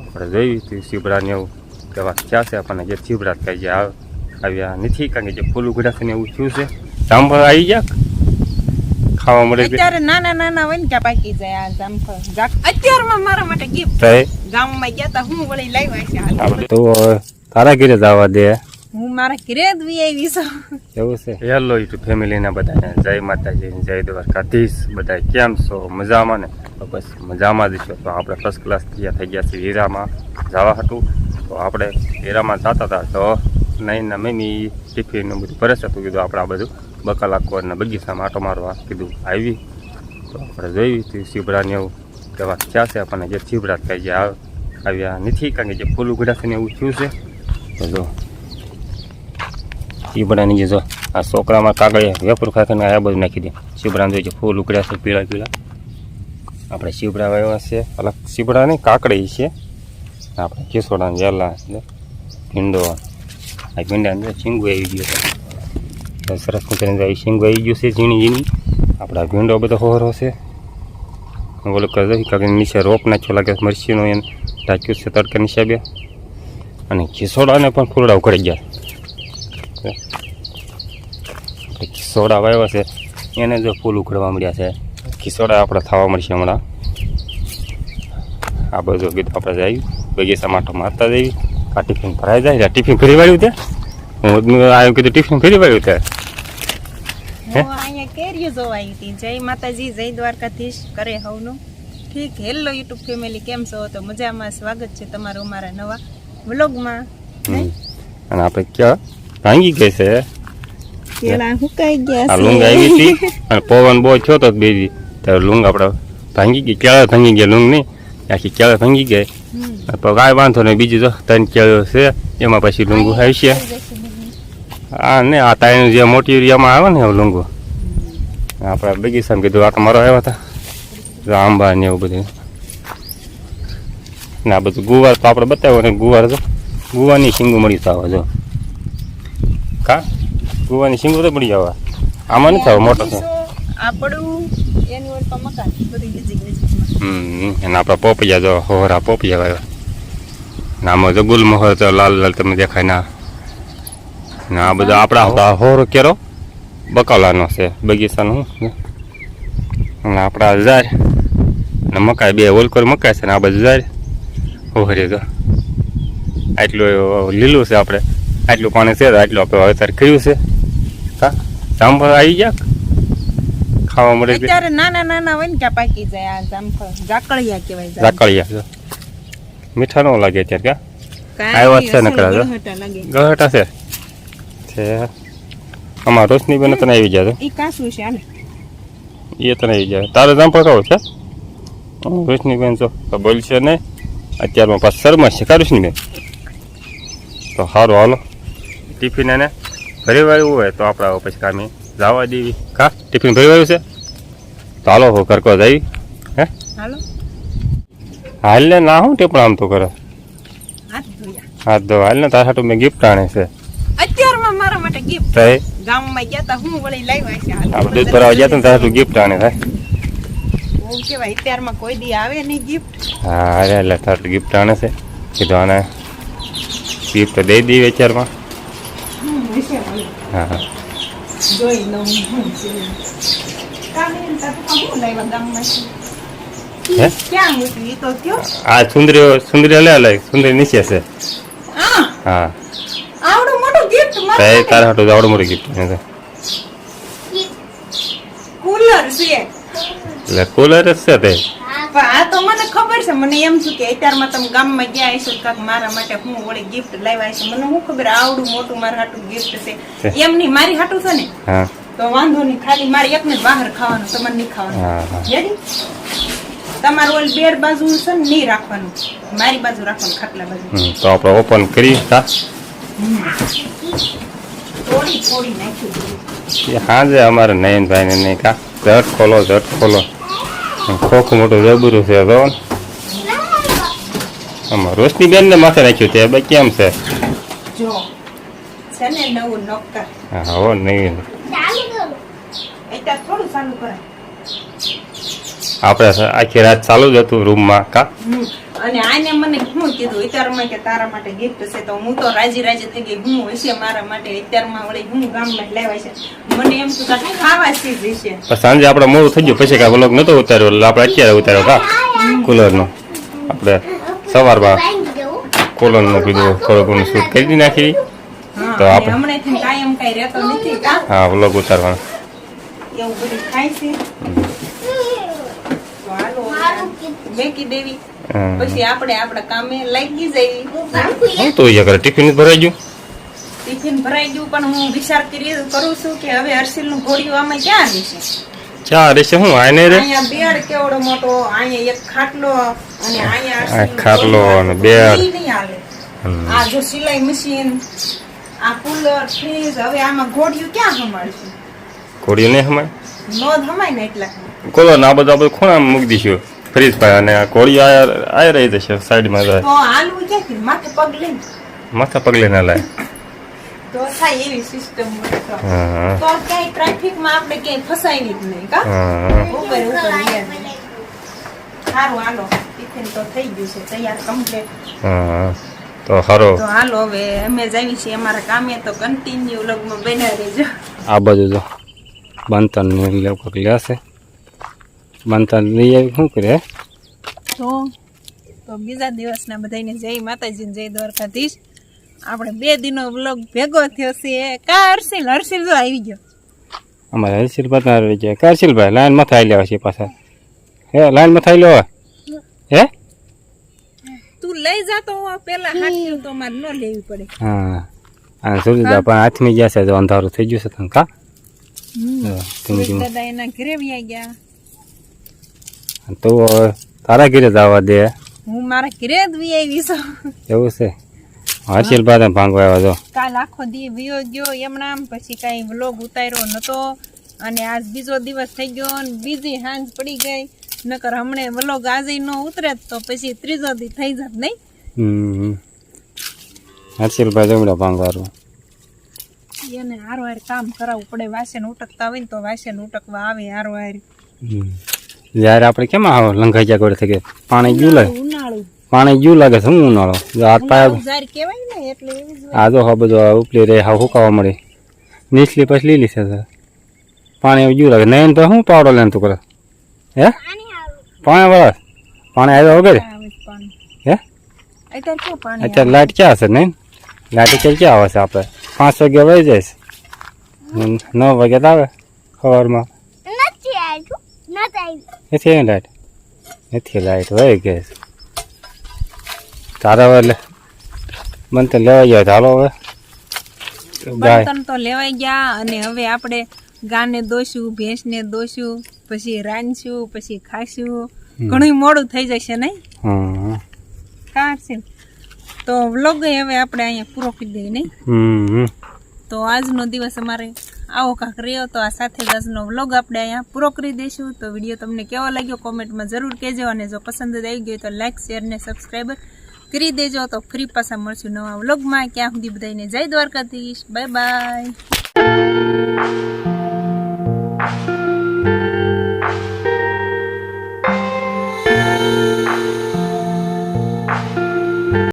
આપણે જોયું હતું શીબડાને એવું ક્યાં છે? આપણને જે શીબડા કઈ જે આવ્યા નથી. કારણ કે જે ફૂલ ઉઘડા છે ને એવું થયું છે. જામફળ આવી ગયા? ખાવા મળે અત્યારે નાના નાના હોય ને ત્યાં પાકી જાય આ જામફળ. અત્યારમાં મારા માટે ગિફ્ટ ગામમાં ગયા તા હું વળી લાવ્યા છે તો તારા ઘરે જવા દે. મારા ઘરે જ વી આવી છો. એવું છે. હેલો યુટ્યુબ ફેમિલીના બધાને. જય માતાજી જય દ્વારકાધીશ. બધા કેમ છો? મજામાં ને? તો બસ મજામાં જ છો. તો આપણે ફર્સ્ટ ક્લાસ ત્યાં થઈ ગયા છીએ હીરામાં. જવા હતું. તો આપણે હીરામાં જતા હતા. તો નહીંના મમ્મી ટિફિનનું બધું ભરે હતું. કીધું આપણે આ બધું બકાલા કોરના બગીચામાં આટો મારવા કીધું આવી. તો આપણે જોયું હતું શિવરાને એવું. દવા થયા છે? આપણને જે કઈ જે આવ્યા નથી. કારણ કે જે ફૂલ ઉઘડા છે ને એવું થયું છે. તો જો શીબડાની જે જો આ છોકરામાં કાગળિયા વેપર ખાખીને આ બધું નાખી દે. ચીબડા જોઈએ ફૂલ ઉકળ્યા છે, પીળા પીળા. આપણે ચીબડા વાવ્યા છે. અલગ ચીબડા નહીં કાકડી છે. આપણે કેસોડા વેલા ભીંડો. આ ભીંડા શીંગું આવી ગયું છે. સરસ મજાની આવી શીંગું આવી ગયું છે, ઝીણી ઝીણી. આપણે ભીંડો બધો હોરો છે. ઓલું કરે કાંઈ નીચે રોપ નાખ્યો લાગે મરસીનો એને ટાંક્યું છે તડકા નીચે બે અને ખીસોડાને પણ ફૂલડા ઉકળી ગયા. ખીસોડા વાવ્યા છે. એને જો ફૂલ ઉખડવા મળ્યા છે. ખીસોડા આપણે થવા મળશે હમણાં. આ બધું કીધું આપણે જાય. બગીચામાં માટો મારતા જઈએ. આ ટિફિન ભરાઈ જાય ટિફિન ફરી વાળ્યું તે હું આવ્યું કીધું ટિફિન ફરી વાળ્યું તે કેરીઓ જોવા આવી હતી. જય માતાજી જય દ્વારકાધીશ. કરે હવનું. ઠીક. Hello YouTube family. કેમ છો? તો મજામાં. સ્વાગત છે તમારું અમારા નવા વ્લોગમાં. અને આપણે ક્યાં? ભાંગી ગઈ છે. હુકાઈ ગયા આ લુંગ આવી હતી અને પવન બહુ થયો તો બે ત્યારે લુંગ આપણે ભાંગી ગઈ ક્યારે ભાંગી ગયા લુંગ નહીં. આખી ક્યારે ભાંગી ગઈ. તો કાંઈ વાંધો નહીં બીજું તો ત્રણ કેળો છે એમાં પછી લુંગુ આવશે. આ ને આ તાઈનું જે મોટી એરિયામાં આવે ને એવું લુંગુ. આપણે બગીચામાં કીધું આટો મારો આવ્યા હતા. આંબા ને એવું બધું. ને આ બધું ગુવાર તો આપણે બતાવ્યો ને ગુવાર તો. ગુવાની શીંગું મળી તો આવે જો. કા? ગુવાની સિંગો તો પડી જવા. આમાં નથી આવે મોટો છે. આપણું એનું મકાન બધી નજીક નજીકમાં હમ અને આપણા પોપિયા જો હોરા પોપિયા વાવ્યા ને આમાં જો ગુલમોહર તો લાલ લાલ તમે દેખાય ના. ને આ બધા આપણા હોરો કેરો બકાલાનો છે બગીચાનો અને આપણા ઝાર ને મકાઈ બે ઓલકોર મકાઈ છે ને આ બધું ઝાડ. હોરે તો આટલું લીલું છે આપણે. આટલું પાણી છે? આટલું આપણે વાવેતર કર્યું છે. જામફળ આવી ગયા? ખાવા મળે અત્યારે નાના નાના હોય ને ત્યાં પાકી જાય આ જામફળ. ઝાકળિયા કહેવાય ઝાકળિયા મીઠા ન લાગે અત્યારે ક્યાં આવ્યા છે ને લાગે. ગહટા છે? છે. આમાં રોશની બેન તને આવી જાય ઈ કાસું છે હાલે. એ તને આવી જાય તારે જામફળ છે? રોશની બેન જો બોલશે નહીં. અત્યારમાં પાછું શર્મા છે કા રોશની બેન? તો સારું હાલો. ટિફિન એને ભરી હોય તો આપણે પછી કામે જવા દેવી. કા? ટિફિન ભરી વાળ્યું છે? તો હાલો હો કરકો જઈ. હે? હાલો. હાલ ને ના હું ટેપણ આમ તો કરે? હાથ ધો તો હાલ ને તારા હાટું મેં ગિફ્ટ આણે છે. અત્યારમાં મારા માટે ગિફ્ટ તો ગામમાં ગયા તા હું વળી લાવ્યા છે આપણે દૂધ ભરાવા ગયા હતા તારા હાટું ગિફ્ટ આણે થાય બહુ કેવાય અત્યારમાં કોઈ દી આવે નહીં ગિફ્ટ હા અરે એટલે તારું ગિફ્ટ આણે છે. કીધું આને ગિફ્ટ દઈ દઈએ વેચારમાં હા જોઈ લઉં હું છે આ સુંદરી સુંદરી લે લે સુંદરી નીચે છે હા આવડું મોટું ગિફ્ટ તો તારા હાટું આવડું મોટું ગિફ્ટ છે કુલર છે એટલે કુલર જ છે તે પણ આ તો મને ખબર છે? મને એમ છું કે અત્યારમાં તમે ગામમાં ગયા હશો કાંક મારા માટે હું વળી ગિફ્ટ લાવ્યા છે મને હું ખબર આવડું મોટું મારા હાટું ગિફ્ટ છે. એમ નહીં મારી હાટું છે ને? તો વાંધો નહીં ખાલી મારે એકને બહાર ખાવાનું તમારે નહીં ખાવાનું. રેડી તમારું ઓલી બેડ બાજુ છે ને નહીં રાખવાનું. મારી બાજુ રાખવાનું ખાટલા બાજુ. તો આપણે ઓપન કરી કા થોડી થોડી નાખી હાજે અમારે નયનભાઈ ને નહીં કા ઝટ ખોલો ઝટ ખોલો. ખોખું મોટું જબરું છે તો આમાં રોશની બેન ને માથે રાખ્યું છે ભાઈ કેમ છે. જો છે ને નવું નોકર હા હો નહીં આપણે આખી રાત ચાલુ જ હતું રૂમમાં કા? અને આને મને શું કીધું અત્યારમાં કે તારા માટે ગિફ્ટ છે તો હું તો રાજી રાજી થઈ ગઈ હું હશે મારા માટે અત્યારમાં વળી હું ગામમાં લેવાય છે. મને એમ તો કાંઈ ખાવા ચીજ હશે સાંજે આપણે મોડું થઈ ગયું પછી કાંઈ વ્લોગ નતો ઉતાર્યો એટલે આપણે અત્યારે ઉતાર્યો કા? કુલરનો આપણે સવારમાં કોલરનું કીધું થોડું ઘણું શૂટ કરી નાખી. તો આપણે- હમણાંથી કાયમ કઈ રહેતો નથી કા? હા વ્લોગ ઉતારવાનો. ટિફિન ભરાઈ ગયું. ટિફિન ભરાઈ ગયું પણ હું વિચાર કરી કરું છું કે હવે હર્ષિલનું ઘોડિયું આમાં ક્યાં રહેશે? ચા રહેશે? હું આને રે? અહીંયા બેડ કેવડો મોટો અહીંયા એક ખાટલો ખાટલો અને બેડ. હમ. આ જો સિલાઈ મશીન આ કુલર ફ્રીજ હવે આમાં ઘોડિયું ક્યાં સંભાળશે ઘોડીઓ નહીં હમાય નો ધમાય ને એટલા. કોલો ના બધું આપણે ખૂણામાં મૂકી દઈશું. ફ્રીજ પાસે અને આ ઘોડીઓ આય રહી જશે સાઈડમાં જાય. તો હાલવું ક્યાંથી માથે પગ લઈને. માથા પગલે લઈને લાય તો થાય એવી સિસ્ટમ હોય તો. ક્યાંય ટ્રાફિકમાં આપણે ક્યાંય ફસાવી નહીં કા? ઉપર ઉપર સારું હાલો. ટિફિન તો થઈ ગયું છે તૈયાર કમ્પ્લીટ હા તો હારો. તો હાલો હવે અમે જઈએ છીએ અમારા કામે તો કન્ટિન્યુ લગમાં બન્યા રહેજો. આ બાજુ જો બંતન ને લોકો છે બંતન લઈ આવી શું કરે? તો તો બીજા દિવસના બધાને જય માતાજી જય દ્વારકાધીશ. આપણે બે દિનો વ્લોગ ભેગો થયો છે. કા હર્ષિલ જો આવી ગયો. અમારે હર્ષિલ પતનાર રહી જાય કરશીલભાઈ લાઈનમાં થાઈ લેવા છે પાછા. હે લાઈનમાં થાઈ લેવા હે? તું લઈ જાતો પેલા હાથ તો મારે ન લેવી પડે. હા. અને સુરજદા પણ હાથમી ગયા છે જો અંધારું થઈ ગયું છે તને કા? દાદા એના ઘરે વ્યા ગયા. તો તારા ઘરે જવા દે. હું મારા ઘરે જ વી આવી છું. એવું છે. હર્ષિલભાઈ ભાંગવા આવ્યો જો કાલ આખો દી વિયો ગયો એમણામ પછી કાંઈ વ્લોગ ઉતાર્યો નતો. અને આજ બીજો દિવસ થઈ ગયો બીજી હાંજ પડી ગઈ. નકર હમણે વલો આજે નો ઉતરે તો પછી ત્રીજો દી થઈ જાત નહીં? હમ. હર્ષિલભાઈ જમડા ભાંગવાનું એને હારો હાર કામ કરાવવું પડે વાસણ ઉટકતા હોય ને તો વાસણ ઉટકવા આવે હારો હાર જ્યારે આપણે કેમ આવો લંઘાઈ ગયા ગોળે થઈ પાણી ગયું લાગે? ઉનાળું પાણી ગયું લાગે હું ઉનાળો? હાથ પાયા. આ જો હા બધો ઉપલી રે હા હુકાવા મળે. નીચલી પછી લીલી છે. પાણી ગયું લાગે. નહીં તો શું પાવડો લેન તું કરે. હે? પાણી વાળા? પાણી આવ્યા વગર? આવે છે પાણી. હે? અત્યારે લાઇટ ક્યાં હશે નહીં? લાઇટ અત્યારે ક્યાં આવે છે આપણે? પાંચ વાગે વહી જઈશ હમ, નવ વાગે તો આવે સવારમાં. નથી આવ્યું. નથી લાઇટ લાઇટ વહી ગઈ તારા હવે એટલે મને તો લેવા ગયા ચાલો હવે. ગાય તો લેવાઈ ગયા અને હવે આપણે ગાને દોશું ભેંસને દોશું. પછી રાંધશું પછી ખાશું. ઘણું મોડું થઈ જશે નહીં? કાઢશે તો વ્લોગ હવે આપણે અહીંયા પૂરો કરી દઈએ નહીં? તો આજનો દિવસ અમારે આવો કાંક રહ્યો. તો આ સાથે જ આજનો વ્લોગ આપણે અહીંયા પૂરો કરી દઈશું. તો વીડિયો તમને કેવો લાગ્યો કોમેન્ટમાં જરૂર કહેજો. અને જો પસંદ આવી ગયો તો લાઇક શેર ને સબસ્ક્રાઈબ કરી દેજો. તો ફ્રી પાછા મળશું નવા વ્લોગમાં. ક્યાં સુધી બધાને જય દ્વારકાધીશ. Bye bye.